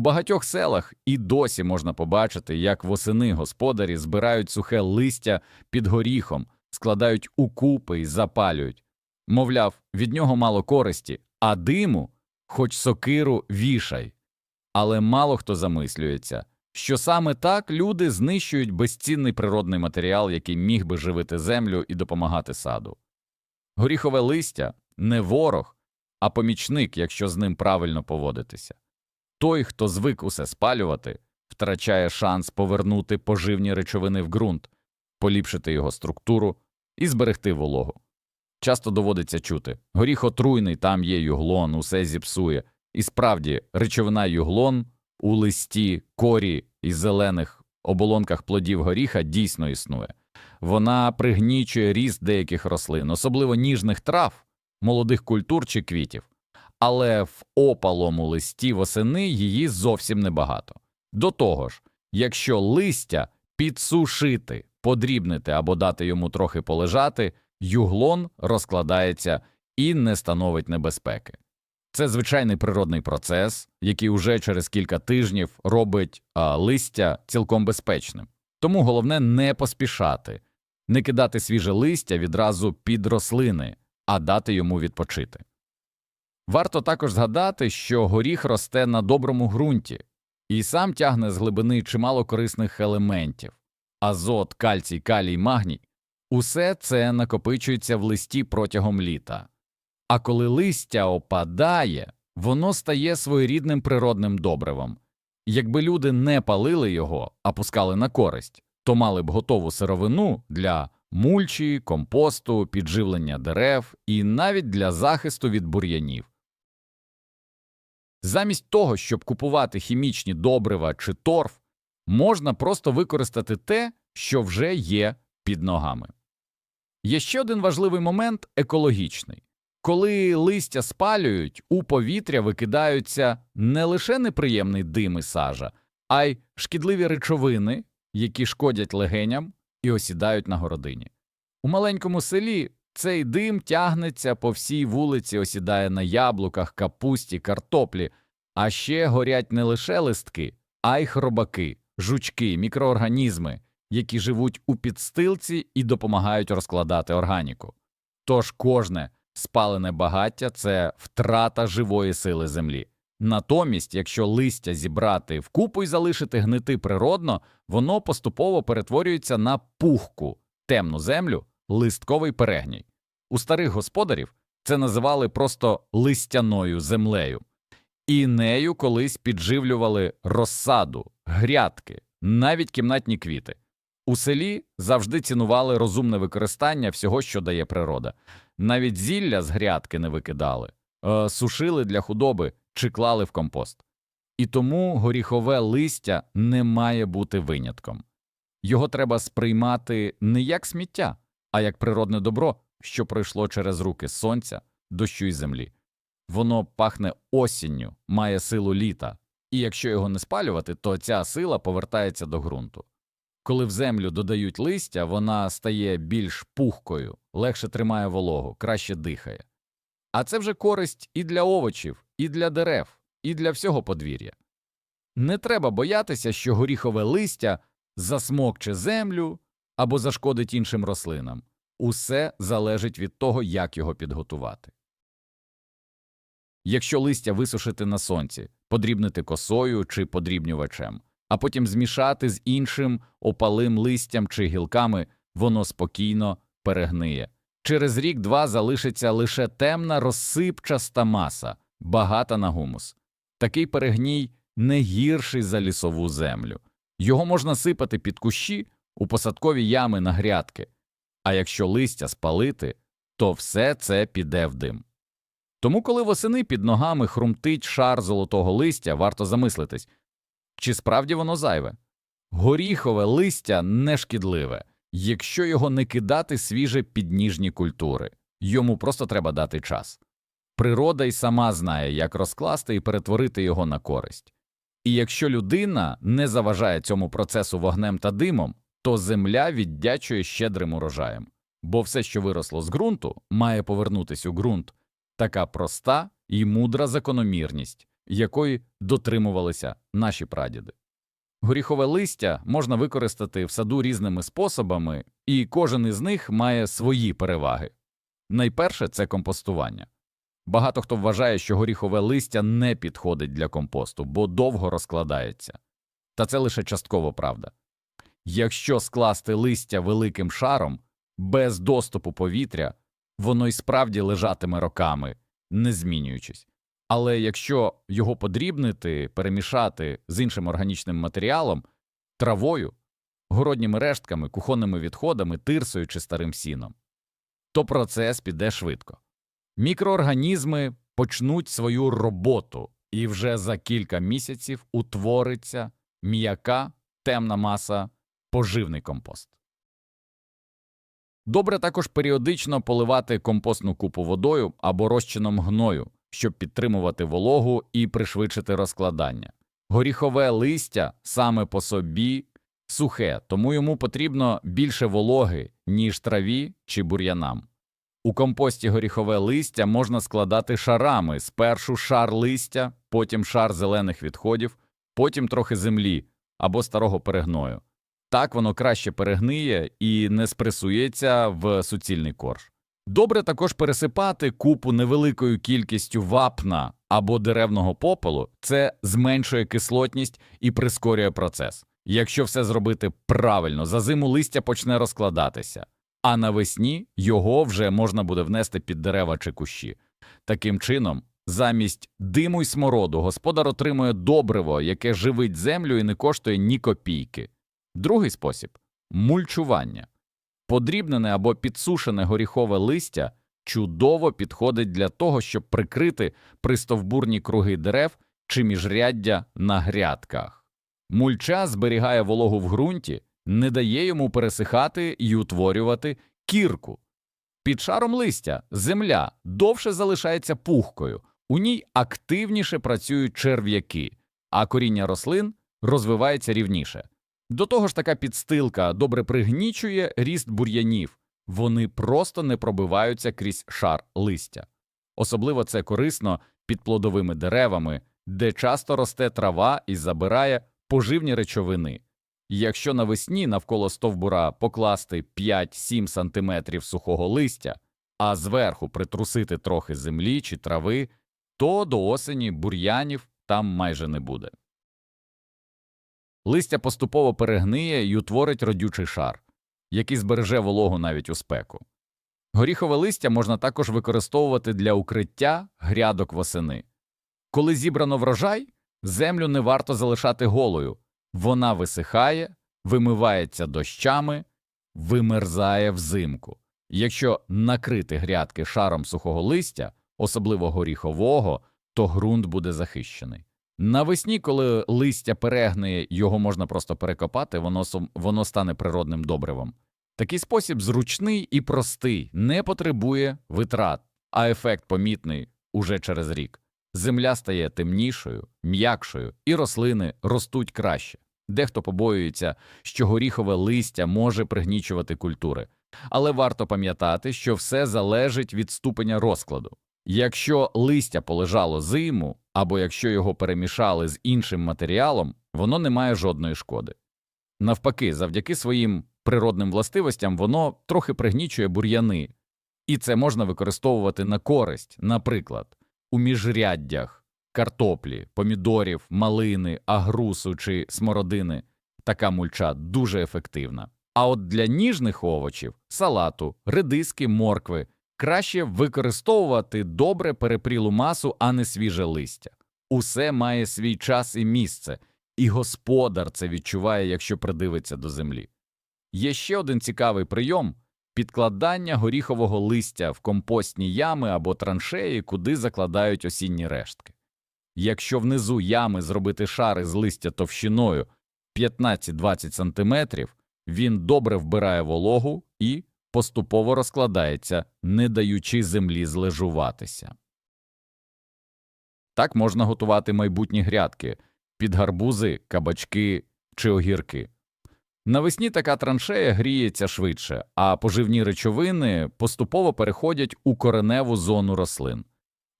У багатьох селах і досі можна побачити, як восени господарі збирають сухе листя під горіхом, складають у купи і запалюють. Мовляв, від нього мало користі, а диму хоч сокиру вішай. Але мало хто замислюється, що саме так люди знищують безцінний природний матеріал, який міг би живити землю і допомагати саду. Горіхове листя не ворог, а помічник, якщо з ним правильно поводитися. Той, хто звик усе спалювати, втрачає шанс повернути поживні речовини в ґрунт, поліпшити його структуру і зберегти вологу. Часто доводиться чути горіх отруйний, там є юглон, усе зіпсує. І справді, речовина юглон у листі, корі і зелених оболонках плодів горіха дійсно існує. Вона пригнічує ріст деяких рослин, особливо ніжних трав, молодих культур чи квітів, але в опалому листі восени її зовсім небагато. До того ж, якщо листя підсушити, подрібнити або дати йому трохи полежати, юглон розкладається і не становить небезпеки. Це звичайний природний процес, який уже через кілька тижнів робить а, листя цілком безпечним. Тому головне не поспішати, не кидати свіже листя відразу під рослини, а дати йому відпочити. Варто також згадати, що горіх росте на доброму ґрунті і сам тягне з глибини чимало корисних елементів азот, кальцій, калій, магній усе це накопичується в листі протягом літа. А коли листя опадає, воно стає своєрідним природним добривом. Якби люди не палили його, а пускали на користь, то мали б готову сировину для мульчі, компосту, підживлення дерев і навіть для захисту від бур'янів. Замість того, щоб купувати хімічні добрива чи торф, можна просто використати те, що вже є під ногами. Є ще один важливий момент екологічний. Коли листя спалюють, у повітря викидаються не лише неприємний дим і сажа, а й шкідливі речовини, які шкодять легеням і осідають на городині. У маленькому селі цей дим тягнеться по всій вулиці, осідає на яблуках, капусті, картоплі, а ще горять не лише листки, а й хробаки, жучки, мікроорганізми, які живуть у підстилці і допомагають розкладати органіку. Тож кожне спалене багаття це втрата живої сили землі. Натомість, якщо листя зібрати вкупу і залишити гнити природно, воно поступово перетворюється на пухку, темну землю, листковий перегній. У старих господарів це називали просто листяною землею, і нею колись підживлювали розсаду, грядки, навіть кімнатні квіти. У селі завжди цінували розумне використання всього, що дає природа. Навіть зілля з грядки не викидали, е, сушили для худоби чи клали в компост. І тому горіхове листя не має бути винятком. Його треба сприймати не як сміття, а як природне добро, що пройшло через руки сонця, дощу й землі. Воно пахне осінню, має силу літа, і якщо його не спалювати, то ця сила повертається до ґрунту. Коли в землю додають листя, вона стає більш пухкою, легше тримає вологу, краще дихає. А це вже користь і для овочів, і для дерев, і для всього подвір'я. Не треба боятися, що горіхове листя засмокче землю або зашкодить іншим рослинам. Усе залежить від того, як його підготувати. Якщо листя висушити на сонці, подрібнити косою чи подрібнювачем, а потім змішати з іншим опалим листям чи гілками, воно спокійно перегниє. Через рік-два залишиться лише темна розсипчаста маса, багата на гумус. Такий перегній не гірший за лісову землю. Його можна сипати під кущі у посадкові ями на грядки, а якщо листя спалити, то все це піде в дим. Тому, коли восени під ногами хрумтить шар золотого листя, варто замислитись, чи справді воно зайве. Горіхове листя не шкідливе, якщо його не кидати свіже під ніжні культури, йому просто треба дати час. Природа й сама знає, як розкласти і перетворити його на користь. І якщо людина не заважає цьому процесу вогнем та димом, то земля віддячує щедрим урожаєм, бо все, що виросло з ґрунту, має повернутися у ґрунт така проста і мудра закономірність, якої дотримувалися наші прадіди. Горіхове листя можна використати в саду різними способами, і кожен із них має свої переваги. Найперше це компостування. Багато хто вважає, що горіхове листя не підходить для компосту, бо довго розкладається. Та це лише частково правда. Якщо скласти листя великим шаром, без доступу повітря, воно й справді лежатиме роками, не змінюючись. Але якщо його подрібнити, перемішати з іншим органічним матеріалом, травою, городніми рештками, кухонними відходами, тирсою чи старим сіном, то процес піде швидко. Мікроорганізми почнуть свою роботу, і вже за кілька місяців утвориться м'яка темна маса поживний компост. Добре також періодично поливати компостну купу водою або розчином гною, щоб підтримувати вологу і пришвидшити розкладання. Горіхове листя саме по собі сухе, тому йому потрібно більше вологи, ніж траві чи бур'янам. У компості горіхове листя можна складати шарами спершу шар листя, потім шар зелених відходів, потім трохи землі або старого перегною. Так воно краще перегниє і не спресується в суцільний корж. Добре також пересипати купу невеликою кількістю вапна або деревного попелу, це зменшує кислотність і прискорює процес. Якщо все зробити правильно, за зиму листя почне розкладатися, а навесні його вже можна буде внести під дерева чи кущі. Таким чином, замість диму й смороду господар отримує добриво, яке живить землю і не коштує ні копійки. Другий спосіб мульчування. Подрібнене або підсушене горіхове листя чудово підходить для того, щоб прикрити пристовбурні круги дерев чи міжряддя на грядках. Мульча зберігає вологу в ґрунті, не дає йому пересихати і утворювати кірку. Під шаром листя земля довше залишається пухкою, у ній активніше працюють черв'яки, а коріння рослин розвивається рівніше. До того ж, така підстилка добре пригнічує ріст бур'янів, вони просто не пробиваються крізь шар листя. Особливо це корисно під плодовими деревами, де часто росте трава і забирає поживні речовини. Якщо навесні навколо стовбура покласти 5-7 см сухого листя, а зверху притрусити трохи землі чи трави, то до осені бур'янів там майже не буде. Листя поступово перегниє і утворить родючий шар, який збереже вологу навіть у спеку. Горіхове листя можна також використовувати для укриття грядок восени. Коли зібрано врожай, землю не варто залишати голою, вона висихає, вимивається дощами, вимерзає взимку. Якщо накрити грядки шаром сухого листя, особливо горіхового, то ґрунт буде захищений. Навесні, коли листя перегниє, його можна просто перекопати, воно, воно стане природним добривом. Такий спосіб зручний і простий, не потребує витрат, а ефект помітний уже через рік. Земля стає темнішою, м'якшою, і рослини ростуть краще. Дехто побоюється, що горіхове листя може пригнічувати культури, але варто пам'ятати, що все залежить від ступеня розкладу. Якщо листя полежало зиму, або якщо його перемішали з іншим матеріалом, воно не має жодної шкоди. Навпаки, завдяки своїм природним властивостям воно трохи пригнічує бур'яни, і це можна використовувати на користь, наприклад, у міжряддях картоплі, помідорів, малини, агрусу чи смородини. Така мульча дуже ефективна. А от для ніжних овочів, салату, редиски, моркви краще використовувати добре перепрілу масу, а не свіже листя. Усе має свій час і місце, і господар це відчуває, якщо придивиться до землі. Є ще один цікавий прийом підкладання горіхового листя в компостні ями або траншеї, куди закладають осінні рештки. Якщо внизу ями зробити шари з листя товщиною 15-20 см, він добре вбирає вологу і поступово розкладається, не даючи землі злежуватися. Так можна готувати майбутні грядки під гарбузи, кабачки чи огірки. Навесні така траншея гріється швидше, а поживні речовини поступово переходять у кореневу зону рослин.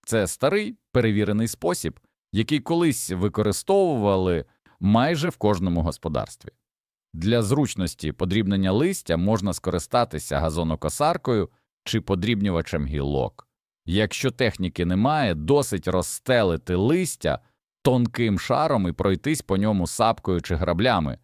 Це старий перевірений спосіб, який колись використовували майже в кожному господарстві. Для зручності подрібнення листя можна скористатися газонокосаркою чи подрібнювачем гілок. Якщо техніки немає, досить розстелити листя тонким шаром і пройтись по ньому сапкою чи граблями.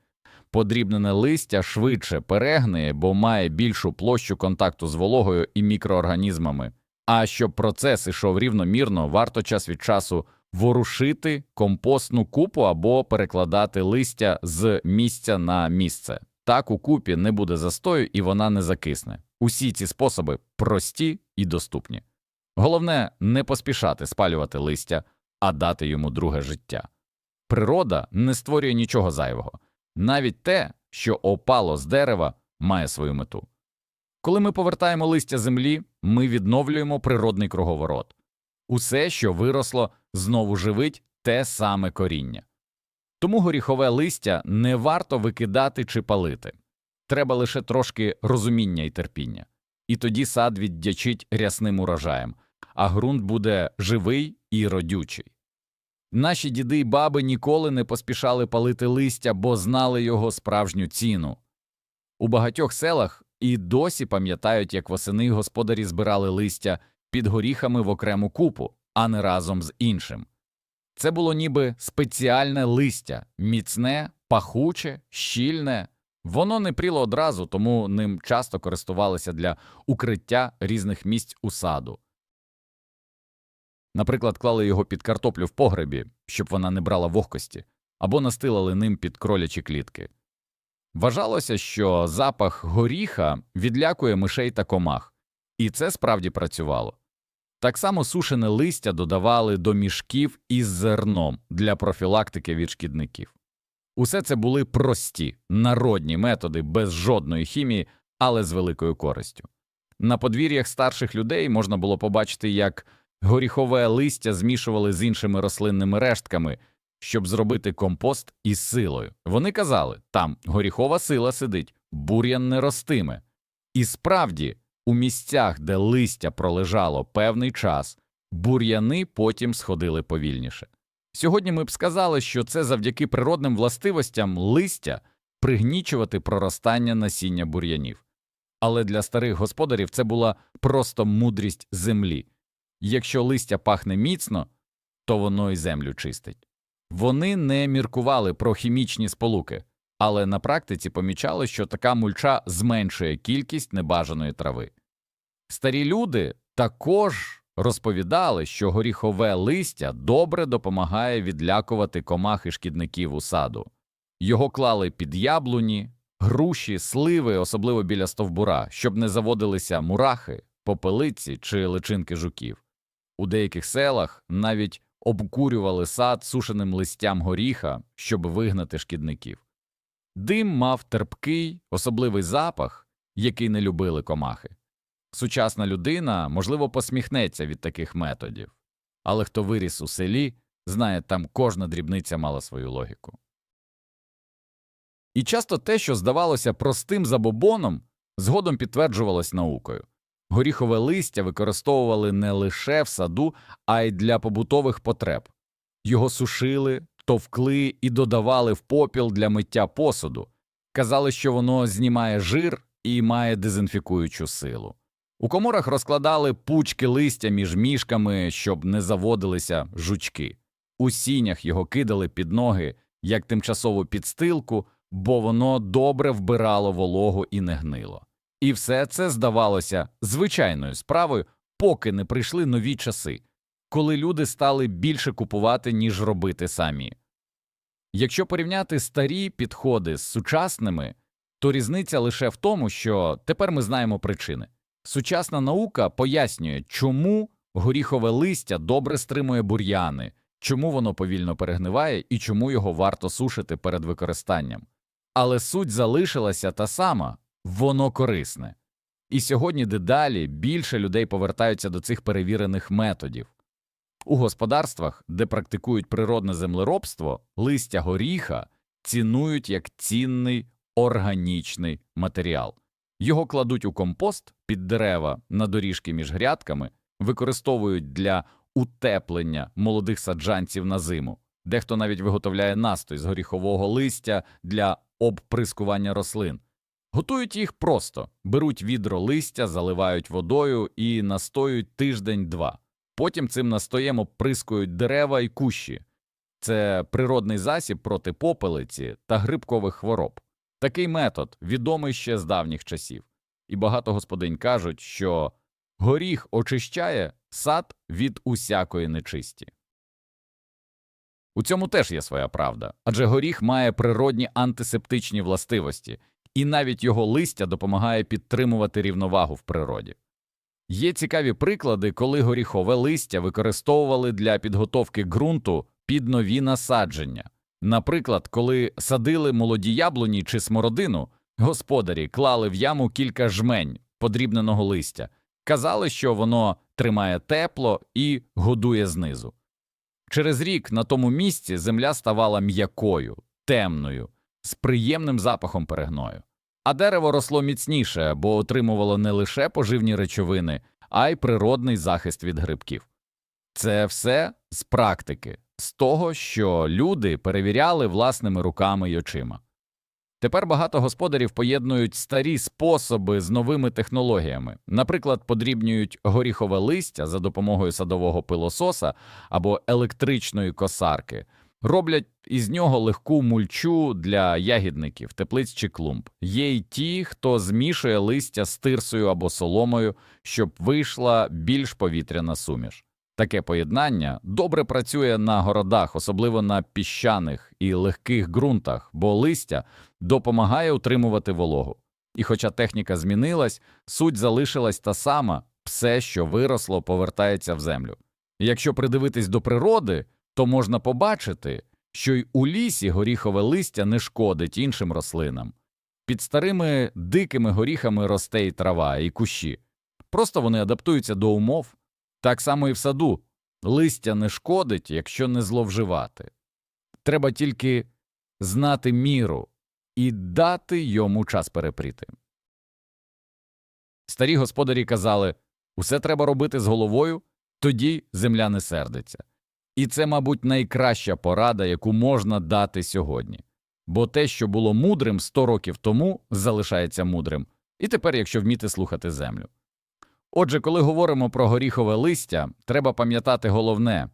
Подрібнене листя швидше перегниє, бо має більшу площу контакту з вологою і мікроорганізмами. А щоб процес ішов рівномірно, варто час від часу ворушити компостну купу або перекладати листя з місця на місце. Так у купі не буде застою і вона не закисне. Усі ці способи прості і доступні. Головне не поспішати спалювати листя, а дати йому друге життя. Природа не створює нічого зайвого, навіть те, що опало з дерева, має свою мету. Коли ми повертаємо листя землі, ми відновлюємо природний круговорот. Усе, що виросло, знову живить те саме коріння. Тому горіхове листя не варто викидати чи палити. Треба лише трошки розуміння і терпіння. І тоді сад віддячить рясним урожаєм, а ґрунт буде живий і родючий. Наші діди й баби ніколи не поспішали палити листя, бо знали його справжню ціну. У багатьох селах і досі пам'ятають, як восени господарі збирали листя під горіхами в окрему купу, а не разом з іншим. Це було ніби спеціальне листя, міцне, пахуче, щільне. Воно не пріло одразу, тому ним часто користувалися для укриття різних місць у саду. Наприклад, клали його під картоплю в погребі, щоб вона не брала вогкості, або настилали ним під кролячі клітки. Вважалося, що запах горіха відлякує мишей та комах, і це справді працювало. Так само сушене листя додавали до мішків із зерном для профілактики від шкідників. Усе це були прості, народні методи без жодної хімії, але з великою користю. На подвір'ях старших людей можна було побачити, як горіхове листя змішували з іншими рослинними рештками, щоб зробити компост із силою. Вони казали, там горіхова сила сидить, бур'ян не ростиме. І справді, у місцях, де листя пролежало певний час, бур'яни потім сходили повільніше. Сьогодні ми б сказали, що це завдяки природним властивостям листя пригнічувати проростання насіння бур'янів. Але для старих господарів це була просто мудрість землі. Якщо листя пахне міцно, то воно й землю чистить. Вони не міркували про хімічні сполуки, але на практиці помічали, що така мульча зменшує кількість небажаної трави. Старі люди також розповідали, що горіхове листя добре допомагає відлякувати комах і шкідників у саду. Його клали під яблуні, груші, сливи, особливо біля стовбура, щоб не заводилися мурахи, попелиці чи личинки жуків. У деяких селах навіть обкурювали сад сушеним листям горіха, щоб вигнати шкідників. Дим мав терпкий, особливий запах, який не любили комахи. Сучасна людина, можливо, посміхнеться від таких методів, але хто виріс у селі, знає, там кожна дрібниця мала свою логіку. І часто те, що здавалося простим забобоном, згодом підтверджувалось наукою. Горіхове листя використовували не лише в саду, а й для побутових потреб. Його сушили, товкли і додавали в попіл для миття посуду. Казали, що воно знімає жир і має дезінфікуючу силу. У коморах розкладали пучки листя між мішками, щоб не заводилися жучки. У сінях його кидали під ноги як тимчасову підстилку, бо воно добре вбирало вологу і не гнило. І все це здавалося звичайною справою, поки не прийшли нові часи, коли люди стали більше купувати, ніж робити самі. Якщо порівняти старі підходи з сучасними, то різниця лише в тому, що тепер ми знаємо причини. Сучасна наука пояснює, чому горіхове листя добре стримує бур'яни, чому воно повільно перегниває і чому його варто сушити перед використанням. Але суть залишилася та сама воно корисне. І сьогодні дедалі більше людей повертаються до цих перевірених методів. У господарствах, де практикують природне землеробство, листя горіха цінують як цінний органічний матеріал. Його кладуть у компост під дерева на доріжки між грядками, використовують для утеплення молодих саджанців на зиму. Дехто навіть виготовляє настой з горіхового листя для обприскування рослин. Готують їх просто беруть відро листя, заливають водою і настоюють тиждень-два. Потім цим настоєм обприскують дерева і кущі. Це природний засіб проти попелиці та грибкових хвороб. Такий метод відомий ще з давніх часів, і багато господинь кажуть, що горіх очищає сад від усякої нечисті. У цьому теж є своя правда, адже горіх має природні антисептичні властивості, і навіть його листя допомагає підтримувати рівновагу в природі. Є цікаві приклади, коли горіхове листя використовували для підготовки ґрунту під нові насадження. Наприклад, коли садили молоді яблуні чи смородину, господарі клали в яму кілька жмень подрібненого листя, казали, що воно тримає тепло і годує знизу. Через рік на тому місці земля ставала м'якою, темною, з приємним запахом перегною. А дерево росло міцніше, бо отримувало не лише поживні речовини, а й природний захист від грибків. Це все з практики, з того, що люди перевіряли власними руками й очима. Тепер багато господарів поєднують старі способи з новими технологіями, наприклад, подрібнюють горіхове листя за допомогою садового пилососа або електричної косарки, роблять із нього легку мульчу для ягідників, теплиць чи клумб. Є й ті, хто змішує листя з тирсою або соломою, щоб вийшла більш повітряна суміш. Таке поєднання добре працює на городах, особливо на піщаних і легких ґрунтах, бо листя допомагає утримувати вологу. І хоча техніка змінилась, суть залишилась та сама все, що виросло, повертається в землю. Якщо придивитись до природи, то можна побачити, що й у лісі горіхове листя не шкодить іншим рослинам. Під старими дикими горіхами росте і трава, і кущі. Просто вони адаптуються до умов. Так само і в саду. Листя не шкодить, якщо не зловживати. Треба тільки знати міру і дати йому час перепріти. Старі господарі казали усе треба робити з головою, тоді земля не сердиться. І це, мабуть, найкраща порада, яку можна дати сьогодні. Бо те, що було мудрим 100 років тому, залишається мудрим, і тепер, якщо вміти слухати землю. Отже, коли говоримо про горіхове листя, треба пам'ятати головне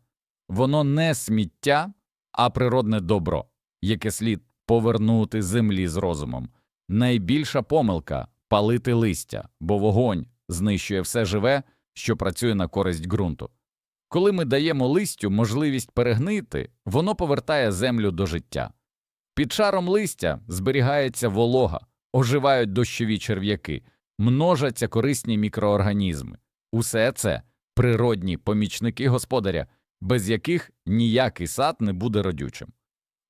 воно не сміття, а природне добро, яке слід повернути землі з розумом. Найбільша помилка палити листя, бо вогонь знищує все живе, що працює на користь ґрунту. Коли ми даємо листю можливість перегнити, воно повертає землю до життя. Під шаром листя зберігається волога, оживають дощові черв'яки, множаться корисні мікроорганізми. Усе це природні помічники господаря, без яких ніякий сад не буде родючим.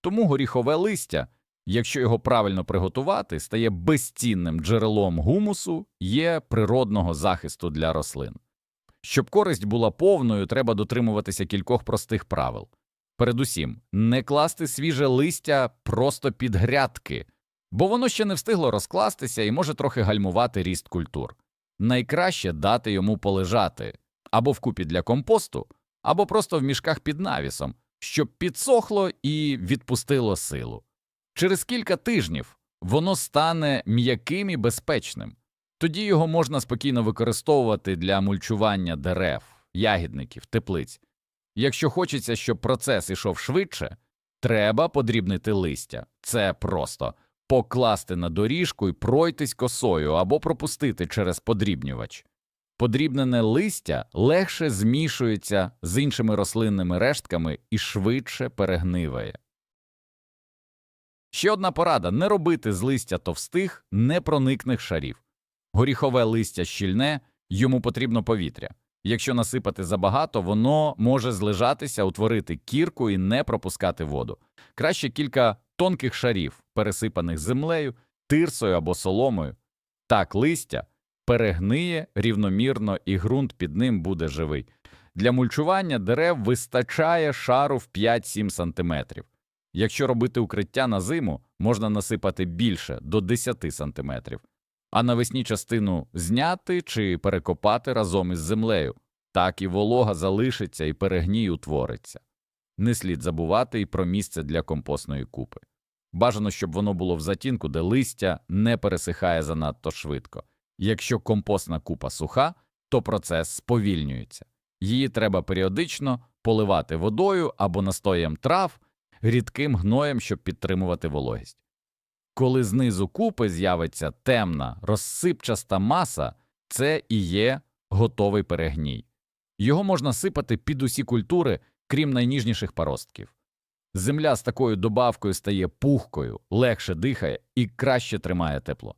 Тому горіхове листя, якщо його правильно приготувати, стає безцінним джерелом гумусу, є природного захисту для рослин. Щоб користь була повною, треба дотримуватися кількох простих правил. Передусім, не класти свіже листя просто під грядки, бо воно ще не встигло розкластися і може трохи гальмувати ріст культур. Найкраще дати йому полежати або вкупі для компосту, або просто в мішках під навісом, щоб підсохло і відпустило силу. Через кілька тижнів воно стане м'яким і безпечним. Тоді його можна спокійно використовувати для мульчування дерев, ягідників, теплиць. Якщо хочеться, щоб процес ішов швидше, треба подрібнити листя. Це просто покласти на доріжку і пройтись косою або пропустити через подрібнювач. Подрібнене листя легше змішується з іншими рослинними рештками і швидше перегниває. Ще одна порада не робити з листя товстих, непроникних шарів. Горіхове листя щільне, йому потрібно повітря. Якщо насипати забагато, воно може злежатися, утворити кірку і не пропускати воду. Краще кілька тонких шарів, пересипаних землею, тирсою або соломою. Так листя перегниє рівномірно і ґрунт під ним буде живий. Для мульчування дерев вистачає шару в 5-7 см. Якщо робити укриття на зиму, можна насипати більше до 10 см а навесні частину зняти чи перекопати разом із землею. так і волога залишиться і перегній утвориться. Не слід забувати і про місце для компостної купи. Бажано, щоб воно було в затінку, де листя не пересихає занадто швидко. Якщо компостна купа суха, то процес сповільнюється. Її треба періодично поливати водою або настоєм трав, рідким гноєм, щоб підтримувати вологість. Коли знизу купи з'явиться темна, розсипчаста маса, це і є готовий перегній. Його можна сипати під усі культури, крім найніжніших паростків. Земля з такою добавкою стає пухкою, легше дихає і краще тримає тепло.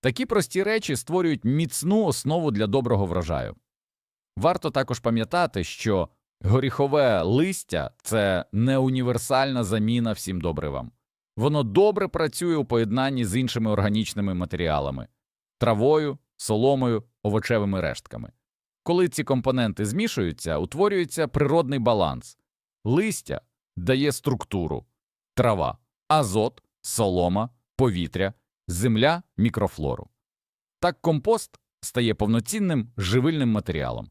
Такі прості речі створюють міцну основу для доброго врожаю. Варто також пам'ятати, що горіхове листя це не універсальна заміна всім добривам. Воно добре працює у поєднанні з іншими органічними матеріалами травою, соломою, овочевими рештками. Коли ці компоненти змішуються, утворюється природний баланс. Листя дає структуру, трава, азот, солома, повітря, земля, мікрофлору. Так компост стає повноцінним живильним матеріалом.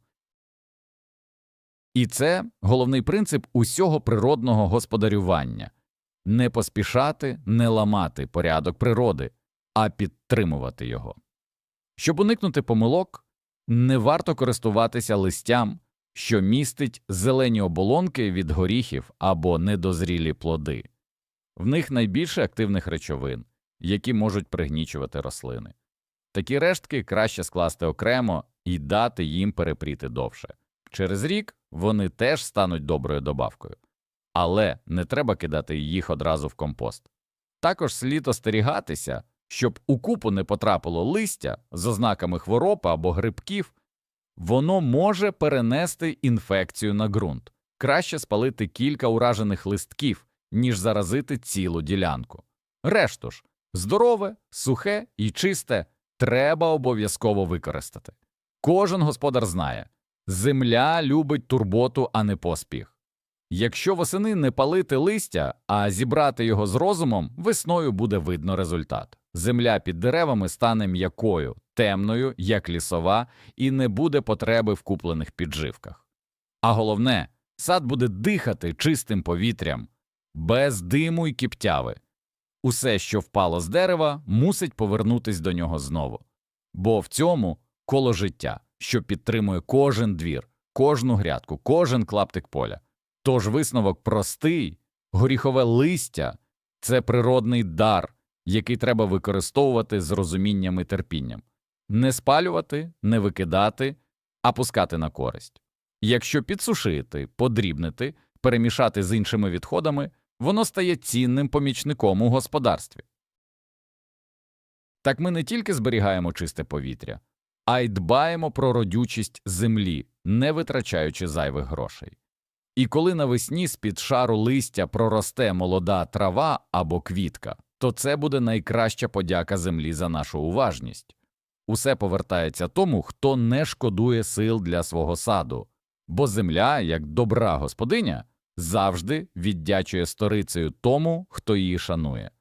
І це головний принцип усього природного господарювання не поспішати, не ламати порядок природи, а підтримувати його. Щоб уникнути помилок, не варто користуватися листям, що містить зелені оболонки від горіхів або недозрілі плоди. В них найбільше активних речовин, які можуть пригнічувати рослини. Такі рештки краще скласти окремо і дати їм перепріти довше. Через рік вони теж стануть доброю добавкою, але не треба кидати їх одразу в компост. Також слід остерігатися, щоб у купу не потрапило листя з ознаками хвороб або грибків, воно може перенести інфекцію на ґрунт. Краще спалити кілька уражених листків, ніж заразити цілу ділянку. Решту ж, здорове, сухе і чисте треба обов'язково використати. Кожен господар знає, земля любить турботу, а не поспіх. Якщо восени не палити листя, а зібрати його з розумом, весною буде видно результат. Земля під деревами стане м'якою, темною, як лісова, і не буде потреби в куплених підживках. А головне, сад буде дихати чистим повітрям, без диму й кіптяви. Усе, що впало з дерева, мусить повернутись до нього знову. Бо в цьому коло життя, що підтримує кожен двір, кожну грядку, кожен клаптик поля. Тож висновок простий, горіхове листя це природний дар, який треба використовувати з розумінням і терпінням, не спалювати, не викидати, а пускати на користь. Якщо підсушити, подрібнити, перемішати з іншими відходами, воно стає цінним помічником у господарстві. Так ми не тільки зберігаємо чисте повітря, а й дбаємо про родючість землі, не витрачаючи зайвих грошей. І коли навесні з-під шару листя проросте молода трава або квітка, то це буде найкраща подяка землі за нашу уважність. Усе повертається тому, хто не шкодує сил для свого саду, бо земля, як добра господиня, завжди віддячує сторицею тому, хто її шанує.